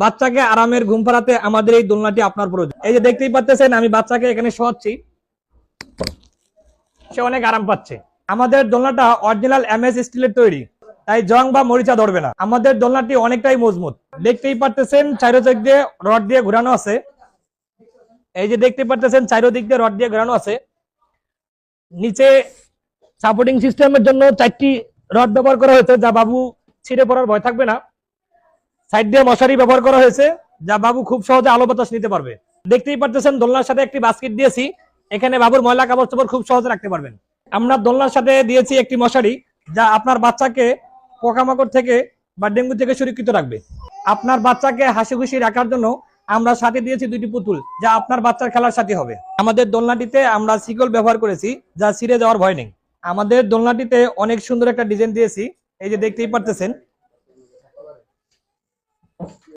বাচ্চাকে আরামের ঘুম পাড়াতে আমাদের এই দোলনাটি আপনার প্রয়োজন। এই যে দেখতেই পাচ্ছেন, আমি বাচ্চাকে এখানে শোয়াচ্ছি। সে অনেক আরাম পাচ্ছে। আমাদের দোলনাটা অরিজিনাল এমএস স্টিলের তৈরি। তাই জং বা মরিচা ধরবে না। আমাদের দোলনাটি অনেকটাই মজবুত। দেখতেই পারতেছেন, চারোদিক দিয়ে রড দিয়ে ঘোরানো আছে। এই যে দেখতে পারতেছেন, চারোদিক দিয়ে রড দিয়ে ঘোরানো আছে। নিচে সাপোর্টিং সিস্টেমের জন্য চারটি রড ব্যবহার করা হয়েছে, যা বাবু ছিঁড়ে পড়ার ভয় থাকবে না। সাইড দিয়ে মশারি ব্যবহার করা হয়েছে, যা বাবু খুব সহজে আলো বাতাস নিতে পারবে। দেখতেই পারতেছেন, দোলনার সাথে একটি বাস্কেট দিয়েছি। এখানে বাবুর ময়লা কাপড় চোপড় খুব সহজে রাখতে পারবেন। আমরা দোলনার সাথে দিয়েছি একটি মশারি, যা আপনার বাচ্চাকে পোকামাকড় থেকে বা ডেঙ্গু থেকে সুরক্ষিত রাখবে। আপনার বাচ্চাকে হাসি খুশি রাখার জন্য আমরা সাথে দিয়েছি দুটি পুতুল, যা আপনার বাচ্চার খেলার সাথে হবে। আমাদের দোলনাটিতে আমরা সিকল ব্যবহার করেছি, যা ছিঁড়ে যাওয়ার ভয় নেই। আমাদের দোলনাটিতে অনেক সুন্দর একটা ডিজাইন দিয়েছি, এই যে দেখতেই পারতেছেন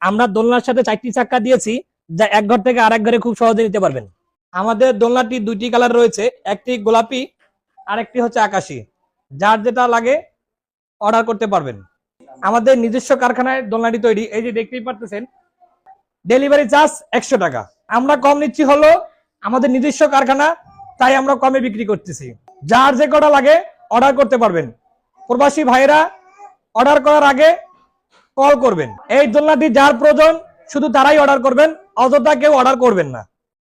আমরা দোলনার সাথে চারটি চাক্কা দিয়েছি, যা এক ঘর থেকে আরেক ঘরে খুব সহজে নিতে পারবেন। আমাদের দোলনাটি দুইটি কালার রয়েছে, একটি গোলাপি আর একটি হচ্ছে আকাশি। যার যেটা লাগে অর্ডার করতে পারবেন। আমাদের নিজস্ব কারখানায় দোলনাটি তৈরি, এই যে দেখতেই পারতেছেন, ডেলিভারি চার্জ একশো টাকা। আমরা কম নিচ্ছি হলো আমাদের নিজস্ব কারখানা, তাই আমরা কমে বিক্রি করতেছি। যার যে কটা লাগে অর্ডার করতে পারবেন। প্রবাসী ভাইরা অর্ডার করার আগে কল করবেন। এই দোলনাটি যার প্রয়োজন, শুধু তারাই অর্ডার করবেন, অযথা কেউ অর্ডার করবেন না।